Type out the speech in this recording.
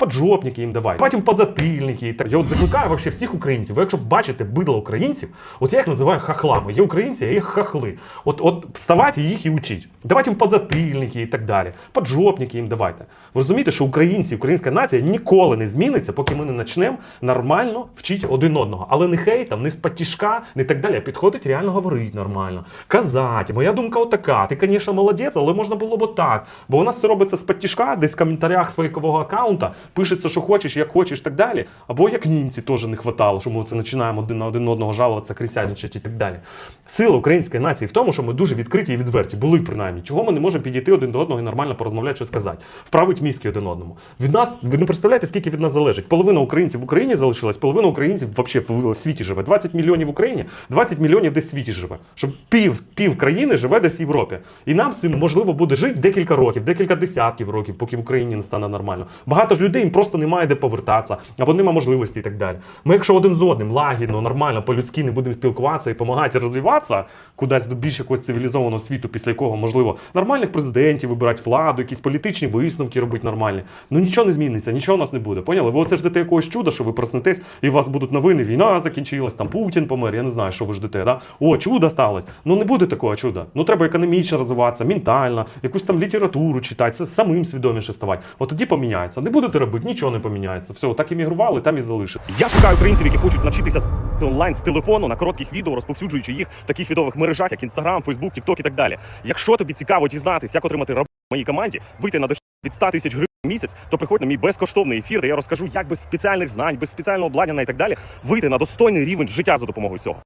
Поджопники їм. Давайте їм подзатильники. Я от закликаю вообще всіх українців. Ви якщо бачите бидло українців, от я їх називаю хахлами. Є українці, а є хахли. От, от вставайте їх і учіть. Давайте їм подзатильники і так далі. Поджопники їм давайте. Ви розумієте, що українці, українська нація ніколи не зміниться, поки ми не почнемо нормально вчити один одного. Але не хейтом, не з патішка, не так далі. Підходить реально говорити нормально. Казати, моя думка отака. Ти, звісно, молодець, але можна було б так. Бо у нас все робиться з патішка, десь в коментарях своєго аккаунта пишеться, що хочеш, як хочеш, так далі. Або як німці теж не хватало, що ми це починаємо один на один одного жалуватися, крисяничати і так далі. Сила української нації в тому, що ми дуже відкриті і відверті, були принаймні. Чого ми не можемо підійти один до одного і нормально порозмовляти, що сказати, вправить мізки один одному. Від нас ви не представляєте, скільки від нас залежить. Половина українців в Україні залишилась, половина українців взагалі в світі живе. 20 мільйонів в Україні, 20 мільйонів десь в світі живе. Щоб пів, пів країни живе десь в Європі. І нам з цим можливо буде жити декілька років, декілька десятків років, поки в Україні не стане нормально. Багато ж людей їм просто немає де повертатися, або немає можливості і так далі. Ми, якщо один з одним лагідно, нормально, по-людськи не будемо спілкуватися і допомагати розвиватися кудись до більш якогось цивілізованого світу, після якого можливо нормальних президентів вибирати владу, якісь політичні висновки робити нормальні. Ну нічого не зміниться, нічого у нас не буде. Поняли? Ви оце ждете якогось чуда, що ви проснетесь, і у вас будуть новини, війна закінчилась, там Путін помер. Я не знаю, що ви ждете. Да? О, чудо сталося. Ну не буде такого чуда. Ну треба економічно розвиватися, ментально, якусь там літературу читати, самим свідоміше ставати. От тоді поміняється. Не будете робити, нічого не поміняється. Все, так іммігрували, там і залишили. Я шукаю українців, які хочуть навчитися онлайн з телефону на коротких відео, розповсюджуючи їх в таких відових мережах, як Instagram, Facebook, TikTok і так далі. Якщо тобі цікаво дізнатись, як отримати роботу в моїй команді, вийти на дохід від 100 тисяч гривень в місяць, то приходь на мій безкоштовний ефір, де я розкажу, як без спеціальних знань, без спеціального обладнання і так далі вийти на достойний рівень життя за допомогою цього.